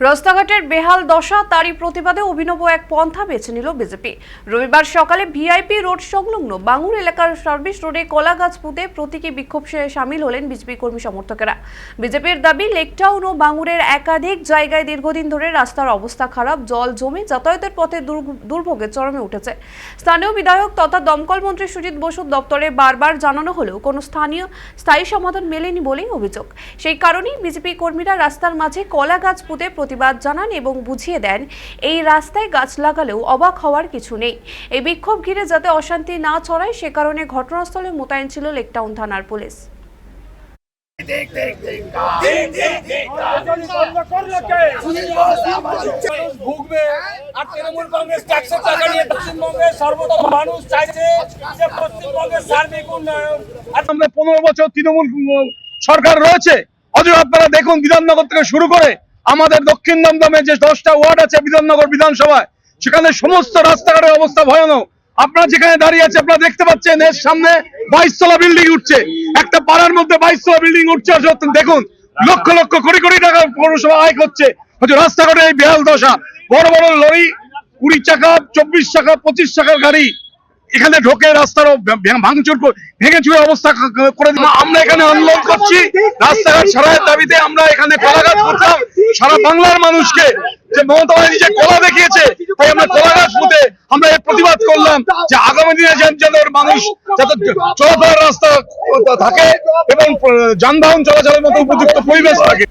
রাস্তাঘাটের বেহাল দশা, তারই প্রতিবাদে অভিনব এক পন্থা বেছে নিল বিজেপি। রবিবার সকালে ভিআইপি রোড সংলগ্ন বাঙুর এলাকার সার্ভিস রোডে কলা গাছ পুঁতে প্রতীকী বিক্ষোভ সামিল হলেন বিজেপি কর্মী সমর্থকেরা। বিজেপির দাবি লেকটাউন ও বাঙুরের একাধিক জায়গায় দীর্ঘদিন ধরে রাস্তার অবস্থা খারাপ, জল জমে যাতায়াতের পথে দুর্ভ- দুর্ভোগে চরমে উঠেছে। স্থানীয় বিধায়ক তথা দমকল মন্ত্রী সুজিত বসুর দপ্তরে বারবার জানানো হলেও কোনো স্থানীয় স্থায়ী সমাধান মেলেনি বলেই অভিযোগ। সেই কারণেই বিজেপি কর্মীরা রাস্তার মাঝে কলা গাছ পুঁতে প্রতিবাদ জানান এবং বুঝিয়ে দেন এই রাস্তায় গাছ লাগালেও অবাক হওয়ার কিছু নেই। এই বিক্ষোভ ঘিরে যাতে অশান্তি না ছড়ায় সে কারণে ঘটনাস্থলে মোতায়েন ছিল লেকটাউন থানার পুলিশ। ভুগবে আর তৃণমূল কংগ্রেস ট্যাক্সের টাকা নিয়ে পশ্চিমবঙ্গের সর্বদা মানুষ চাইছে যে পশ্চিমবঙ্গের সার্বিক উন্নয়ন। আমরা পনেরো বছর তৃণমূল সরকার রয়েছে। অথচ আপনারা দেখুন বিধাননগর থেকে শুরু করে আমাদের দক্ষিণ দমদমে যে দশটা ওয়ার্ড আছে বিধাননগর বিধানসভায়, সেখানে সমস্ত রাস্তাঘাটের অবস্থা ভয়ানক। আপনারা যেখানে দাঁড়িয়ে আছে আপনারা দেখতে পাচ্ছেন, এর সামনে বাইশ তলা বিল্ডিং উঠছে। একটা পাড়ার মধ্যে বাইশ তলা বিল্ডিং উঠছে দেখুন, লক্ষ লক্ষ কোটি কোটি টাকা পৌরসভা আয় করছে। হচ্ছে রাস্তাঘাটে এই বেহাল দশা। বড় বড় লরি, কুড়ি চাকা, চব্বিশ চাকা, পঁচিশ চাকার গাড়ি। এখানে ঢোকে রাস্তার ভাঙচুর ভেঙে চুরে অবস্থা করে। আমরা এখানে আন্দোলন করছি। রাস্তাঘাট সারাইয়ের দাবিতে আমরা এখানে কলাগাছ করতাম। সারা বাংলার মানুষকে যে মমতা ব্যানার্জি যে কলা দেখিয়েছে, তাই আমরা কলাগাছ পুঁতে আমরা এর প্রতিবাদ করলাম যে আগামী দিনে যেন মানুষ যাতে চলাফেরার রাস্তা থাকে এবং যানবাহন চলাচলের মতো উপযুক্ত পরিবেশ থাকে।